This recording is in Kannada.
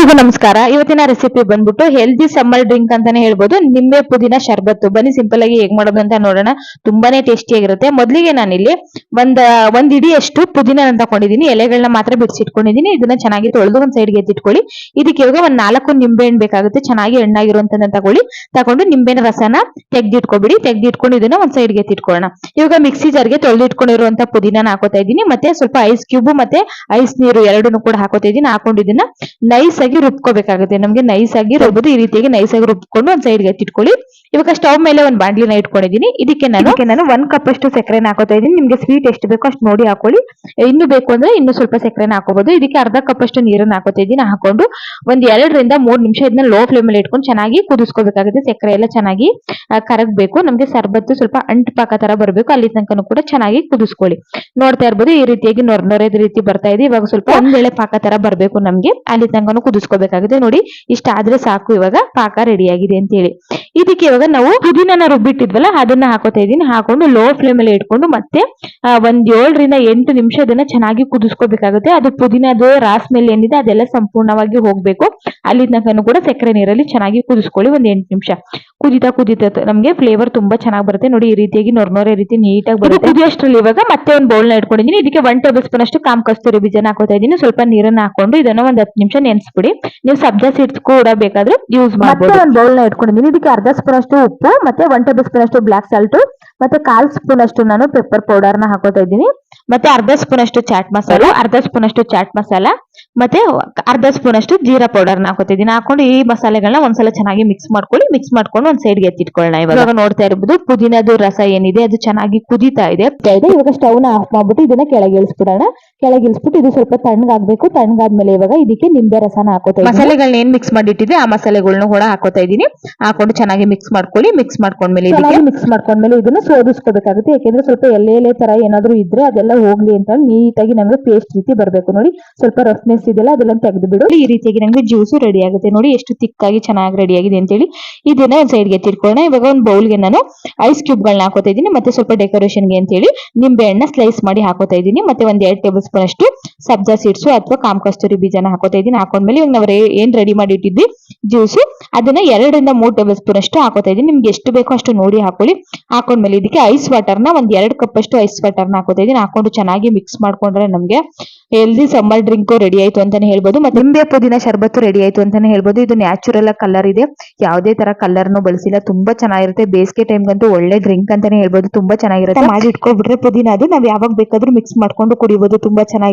ಎಲ್ರಿಗೂ ನಮಸ್ಕಾರ. ಇವತ್ತಿನ ರೆಸಿಪಿ ಬಂದ್ಬಿಟ್ಟು ಹೆಲ್ದಿ ಸಮ್ಮರ್ ಡ್ರಿಂಕ್ ಅಂತಾನೆ ಹೇಳ್ಬೋದು. ನಿಂಬೆ ಪುದೀನ ಶರ್ಬತ್ತು. ಬನ್ನಿ ಸಿಂಪಲ್ ಆಗಿ ಹೇಗ್ ಮಾಡೋದು ಅಂತ ನೋಡೋಣ. ತುಂಬಾನೇ ಟೇಸ್ಟಿ ಆಗಿರುತ್ತೆ. ಮೊದಲಿಗೆ ನಾನಿಲ್ಲಿ ಒಂದ್ ಒಂದ್ ಇಡಿಯಷ್ಟು ಪುದೀನ ತಗೊಂಡಿದ್ದೀನಿ. ಎಲೆಗಳನ್ನ ಮಾತ್ರ ಬಿಡಿಸಿಟ್ಕೊಂಡಿದ್ದೀನಿ ಇದನ್ನ ಚೆನ್ನಾಗಿ ತೊಳೆದು ಒಂದ್ ಸೈಡ್ಗೆ ಎತ್ತಿಟ್ಕೊಳ್ಳಿ. ಇದಕ್ಕೆ ಇವಾಗ ಒಂದ್ ನಾಲ್ಕು ನಿಂಬೆ ಹಣ್ಣು ಬೇಕಾಗುತ್ತೆ. ಚೆನ್ನಾಗಿ ಹಣ್ಣಾಗಿರುವಂತದನ್ನ ತಗೊಳ್ಳಿ. ತಗೊಂಡು ನಿಂಬೆನ ರಸನ ತೆಗ್ದಿಟ್ಕೊಬಿಡಿ. ತೆಗ್ದಿಟ್ಕೊಂಡು ಇದನ್ನ ಒಂದ್ ಸೈಡ್ಗೆ ಎತ್ತಿಟ್ಕೊಳ್ಳೋಣ. ಇವಾಗ ಮಿಕ್ಸಿ ಜಾರ್ಗೆ ತೊಳೆದಿಟ್ಕೊಂಡಿರುವಂತ ಪುದೀನ ಹಾಕೋತಾ ಇದ್ದೀನಿ. ಮತ್ತೆ ಸ್ವಲ್ಪ ಐಸ್ ಕ್ಯೂಬ್ ಮತ್ತೆ ಐಸ್ ನೀರು ಎರಡನ್ನು ಕೂಡ ಹಾಕೋತಾ ಇದ್ದೀನಿ. ಹಾಕೊಂಡು ನೈಸ್ ರುಬ್ಕೋಬೇಕಾಗುತ್ತೆ. ನಮ್ಗೆ ನೈಸ್ ಆಗಿ ರುಬ್ಬದು ಈ ರೀತಿಯಾಗಿ ನೈಸ್ ಆಗಿ ರುಬ್ಕೊಂಡು ಒಂದ್ ಸೈಡ್ಗೆ ಎತ್ತಿಟ್ಕೊಳ್ಳಿ ಇವಾಗ ಸ್ಟವ್ ಮೇಲೆ ಒಂದ್ ಬಾಂಡ್ಲಿನ ಇಟ್ಕೊಂಡಿದ್ದೀನಿ. ಇದಕ್ಕೆ ನಾನು ನಾನು ಒಂದ್ ಕಪ್ ಅಷ್ಟು ಸಕ್ಕರೆನ ಹಾಕೋತಾ ಇದೀನಿ ನಿಮ್ಗೆ ಸ್ವೀಟ್ ಎಷ್ಟು ಬೇಕೋ ಅಷ್ಟು ನೋಡಿ ಹಾಕೊಳ್ಳಿ. ಇನ್ನು ಬೇಕು ಅಂದ್ರೆ ಇನ್ನು ಸ್ವಲ್ಪ ಸಕ್ಕರೆನ ಹಾಕೋಬಹುದು ಇದಕ್ಕೆ ಅರ್ಧ ಕಪ್ ಅಷ್ಟು ನೀರನ್ನ ಹಾಕೋತಾ ಇದ್ದೀನಿ. ಹಾಕೊಂಡು ಒಂದ್ ಎರಡರಿಂದ ಮೂರ್ ನಿಮಿಷ ಇದನ್ನ ಲೋ ಫ್ಲೇಮ್ ಅಲ್ಲಿ ಇಟ್ಕೊಂಡು ಚೆನ್ನಾಗಿ ಕುದಿಸ್ಕೋಬೇಕಾಗುತ್ತೆ. ಸಕ್ಕರೆ ಎಲ್ಲ ಚೆನ್ನಾಗಿ ಕರಗ್ಬೇಕು. ನಮ್ಗೆ ಸರ್ಬತ್ತು ಸ್ವಲ್ಪ ಅಂಟು ಪಾಕ ತರ ಬರಬೇಕು. ಅಲ್ಲಿ ತನಕ ಕೂಡ ಚೆನ್ನಾಗಿ ಕುದಿಸ್ಕೊಳ್ಳಿ. ನೋಡ್ತಾ ಇರ್ಬೋದು ಈ ರೀತಿಯಾಗಿ ನೊರ ನೊರೆದ ರೀತಿ ಬರ್ತಾ ಇದೆ. ಇವಾಗ ಸ್ವಲ್ಪ ಒಂದ್ ವೇಳೆ ಪಾಕ ತರ ಬರ್ಬೇಕು ನಮ್ಗೆ. ಅಲ್ಲಿ ತನಕನೂ ಕುದಿಸ್ಕೋಬೇಕಾಗುತ್ತೆ ನೋಡಿ, ಇಷ್ಟ ಆದ್ರೆ ಸಾಕು ಇವಾಗ. ಪಾಕ ರೆಡಿ ಆಗಿದೆ ಅಂತ ಹೇಳಿ ಇದಕ್ಕೆ ಇವಾಗ ನಾವು ಪುದೀನ ರುಬ್ಬಿಟ್ಟಿದ್ವಲ್ಲ, ಅದನ್ನ ಹಾಕೋತಾ ಇದೀನಿ ಹಾಕೊಂಡು ಲೋ ಫ್ಲೇಮ್ ಅಲ್ಲಿ ಇಟ್ಕೊಂಡು ಮತ್ತೆ ಒಂದ್ ಏಳರಿಂದ ಎಂಟು ನಿಮಿಷ ಅದನ್ನ ಚೆನ್ನಾಗಿ ಕುದಿಸ್ಕೋಬೇಕಾಗುತ್ತೆ. ಅದು ಪುದೀನದ ರಾಸ್ ಮೇಲೆ ಏನಿದೆ ಅದೆಲ್ಲ ಸಂಪೂರ್ಣವಾಗಿ ಹೋಗ್ಬೇಕು. ಅಲ್ಲಿ ತನಕನೂ ಕೂಡ ಸಕ್ಕರೆ ನೀರಲ್ಲಿ ಚೆನ್ನಾಗಿ ಕುದಿಸ್ಕೊಳ್ಳಿ ಒಂದ್ ಎಂಟು ನಿಮಿಷ. ಕುದಿತಾ ಕುದಿತಾ ನಮಗೆ ಫ್ಲೇವರ್ ತುಂಬಾ ಚೆನ್ನಾಗಿ ಬರುತ್ತೆ. ನೋಡಿ, ಈ ರೀತಿಯಾಗಿ ನೊರ್ನೊರೆ ರೀತಿ ನೀಟಾಗಿ ಬರುತ್ತೆ. ಕುದಿಯೋಷ್ಟ್ರಲ್ಲಿ ಇವಾಗ ಮತ್ತೆ ಒಂದು ಬೌಲ್ನ ಇಟ್ಕೊಂಡಿದೀನಿ ಇದಕ್ಕೆ ಒನ್ ಟೇಬಲ್ ಸ್ಪೂನ್ ಅಷ್ಟು ಕಾಮ್ ಕಸ್ತೂರಿ ಬೀಜನ ಹಾಕೋತಾ ಇದೀನಿ ಸ್ವಲ್ಪ ನೀರನ್ನ ಹಾಕೊಂಡು ಇದನ್ನ ಒಂದ್ ಹತ್ತು ನಿಮಿಷ ನೆನೆಸ್ಬಿಡಿ. ನೀವು ಸಬ್ಜಾ ಸೀಡ್ಸ್ ಕೂಡ ಬೇಕಾದ್ರೆ ಯೂಸ್ ಮಾಡಬಹುದು ಒಂದು ಬೌಲ್ನ ಇಟ್ಕೊಂಡಿದ್ದೀನಿ. ಇದಕ್ಕೆ ಅರ್ಧ ಸ್ಪೂನ್ ಅಷ್ಟು ಉಪ್ಪು ಮತ್ತೆ ಒನ್ ಟೇಬಲ್ ಸ್ಪೂನ್ ಅಷ್ಟು ಬ್ಲಾಕ್ ಸಾಲ್ಟ್ ಮತ್ತೆ ಕಾಲ್ ಸ್ಪೂನ್ ಅಷ್ಟು ನಾನು ಪೆಪ್ಪರ್ ಪೌಡರ್ನ ಹಾಕೋತಾ ಇದ್ದೀನಿ. ಮತ್ತೆ ಅರ್ಧ ಸ್ಪೂನ್ ಅಷ್ಟು ಚಾಟ್ ಮಸಾಲ ಅರ್ಧ ಸ್ಪೂನ್ ಅಷ್ಟು ಚಾಟ್ ಮಸಾಲ ಮತ್ತೆ ಅರ್ಧ ಸ್ಪೂನ್ ಅಷ್ಟು ಜೀರಾ ಪೌಡರ್ನ ಹಾಕೋತಿದ್ದೀನಿ ಹಾಕೊಂಡು ಈ ಮಸಾಲೆಗಳನ್ನ ಒಂದ್ಸಲ ಚೆನ್ನಾಗಿ ಮಿಕ್ಸ್ ಮಾಡ್ಕೊಳ್ಳಿ. ಮಿಕ್ಸ್ ಮಾಡ್ಕೊಂಡು ಒಂದ್ ಸೈಡ್ಗೆ ಎತ್ತಿಟ್ಕೊಳ್ಳೋಣ ಇವಾಗ. ನೋಡ್ತಾ ಇರ್ಬೋದು ಪುದೀನದು ರಸ ಏನಿದೆ ಅದು ಚೆನ್ನಾಗಿ ಕುದೀತಾ ಇದೆ. ಕುದೀತಾ ಇದೆ. ಇವಾಗ ಸ್ಟವ್ನ ಆಫ್ ಮಾಡ್ಬಿಟ್ಟು ಇದನ್ನ ಕೆಳಗೆ ಇಳಿಸ್ಬಿಡೋಣ. ಕೆಳಗೆ ಇಳಿಸ್ಬಿಟ್ಟು ಇದು ಸ್ವಲ್ಪ ತಣ್ಣಗಾಗಬೇಕು. ತಣ್ಣಗಾದ್ಮೇಲೆ ಇವಾಗ ಇದಕ್ಕೆ ನಿಂಬೆ ರಸನ ಹಾಕೋತಾ ಮಸಾಲೆಗಳನ್ನ ಏನ್ ಮಿಕ್ಸ್ ಮಾಡಿಟ್ಟಿದೆ ಆ ಮಸಾಲೆಗಳನ್ನ ಕೂಡ ಹಾಕೋತಾ ಇದೀನಿ ಹಾಕೊಂಡು ಚೆನ್ನಾಗಿ ಮಿಕ್ಸ್ ಮಾಡ್ಕೊಳ್ಳಿ. ಮಿಕ್ಸ್ ಮಾಡ್ಕೊಂಡ್ಮೇಲೆ ಇದಕ್ಕೆ ಮಿಕ್ಸ್ ಮಾಡ್ಕೊಂಡ್ಮೇಲೆ ಇದನ್ನ ಸೋದಿಸ್ಕೋಬೇಕಾಗುತ್ತೆ. ಯಾಕೆಂದ್ರೆ ಸ್ವಲ್ಪ ಎಲೆ ಎಲೆ ತರ ಏನಾದ್ರು ಇದ್ರೆ ಅದೆಲ್ಲ ಹೋಗ್ಲಿ ಅಂತ ನೀಟಾಗಿ ನಮ್ಗೆ ಪೇಸ್ಟ್ ರೀತಿ ಬರಬೇಕು ನೋಡಿ. ಸ್ವಲ್ಪ ರಫ್ನೆಸ್ ಇದೆಲ್ಲ ಅದೆಲ್ಲ ತೆಗೆದು ಬಿಡು ಈ ರೀತಿಯಾಗಿ ನಮ್ಗೆ ಜ್ಯೂಸು ರೆಡಿ ಆಗುತ್ತೆ ನೋಡಿ. ಎಷ್ಟು ತಿಕ್ಕಾಗಿ ಚೆನ್ನಾಗಿ ರೆಡಿ ಆಗಿದೆ ಅಂತೇಳಿ ಇದನ್ನ ಒಂದ್ ಸೈಡ್ಗೆ ತಿರ್ಕೊಳ್ಳೋಣ ಇವಾಗ ಒಂದು ಬೌಲ್ಗೆ ನಾನು ಐಸ್ ಕ್ಯೂಬ್ ಗಳನ್ನ ಹಾಕೋತಾ ಇದ್ದೀನಿ. ಮತ್ತೆ ಸ್ವಲ್ಪ ಡೆಕೋರೇಷನ್ಗೆ ಅಂತೇಳಿ ನಿಂಬೆ ಹಣ್ಣ ಸ್ಲೈಸ್ ಮಾಡಿ ಹಾಕೋತಾ ಇದ್ದೀನಿ. ಮತ್ತೆ ಒಂದ್ ಎರಡು ಟೇಬಲ್ ಸ್ಪೂನ್ ಅಷ್ಟು ಸಬ್ಜಾ ಸೀಡ್ಸು ಅಥವಾ ಕಾಮ್ ಕಸ್ತೂರಿ ಬೀಜನ ಹಾಕೋತಾ ಇದ್ದೀನಿ. ಹಾಕೊಂಡ್ಮೇಲೆ ಇವಾಗ ನಾವು ಏನ್ ರೆಡಿ ಮಾಡಿ ಇಟ್ಟಿದ್ವಿ ಜ್ಯೂಸು. ಅದನ್ನ ಎರಡರಿಂದ ಮೂರ್ ಟೇಬಲ್ ಸ್ಪೂನ್ ಅಷ್ಟು ಹಾಕೋತಾ ಇದ್ದೀನಿ. ನಿಮ್ಗೆ ಎಷ್ಟು ಬೇಕೋ ಅಷ್ಟು ನೋಡಿ ಹಾಕೊಳ್ಳಿ. ಹಾಕೊಂಡ್ಮೇಲೆ ಇದಕ್ಕೆ ಐಸ್ ವಾಟರ್ನ ಒಂದ್ ಎರಡು ಕಪ್ ಅಷ್ಟು ಐಸ್ ವಾಟರ್ನ ಹಾಕೋತಾ ಇದ್ದೀನಿ. ಹಾಕೊಂಡು ಚೆನ್ನಾಗಿ ಮಿಕ್ಸ್ ಮಾಡ್ಕೊಂಡ್ರೆ ನಮ್ಗೆ ಹೆಲ್ದಿ ಸಮ್ಮರ್ ಡ್ರಿಂಕ್ ರೆಡಿ ಆಯ್ತು ಅಂತಾನೆ ಹೇಳ್ಬೋದು. ಮತ್ತೆ ನಿಂಬೆ ಪುದೀನ ಶರ್ಬತ್ತು ರೆಡಿ ಆಯ್ತು ಅಂತಾನೆ ಹೇಳ್ಬೋದು. ಇದು ನ್ಯಾಚುರಲ್ ಕಲರ್ ಇದೆ. ಯಾವುದೇ ತರ ಕಲರ್ನು ಬಳಸಿಲ್ಲ. ತುಂಬಾ ಚೆನ್ನಾಗಿರುತ್ತೆ. ಬೇಸಿಗೆ ಟೈಮ್ಗಂತೂ ಒಳ್ಳೆ ಡ್ರಿಂಕ್ ಅಂತಾನೆ ಹೇಳ್ಬೋದು. ತುಂಬಾ ಚೆನ್ನಾಗಿರುತ್ತೆ. ಮಾಡಿ ಇಟ್ಕೊಬಿಟ್ರೆ ಪುದೀನ ಅದು. ನಾವ್ ಯಾವಾಗ ಬೇಕಾದ್ರೂ ಮಿಕ್ಸ್ ಮಾಡ್ಕೊಂಡು ಕುಡಿಬಹುದು ತುಂಬಾ ಚೆನ್ನಾಗಿರುತ್ತೆ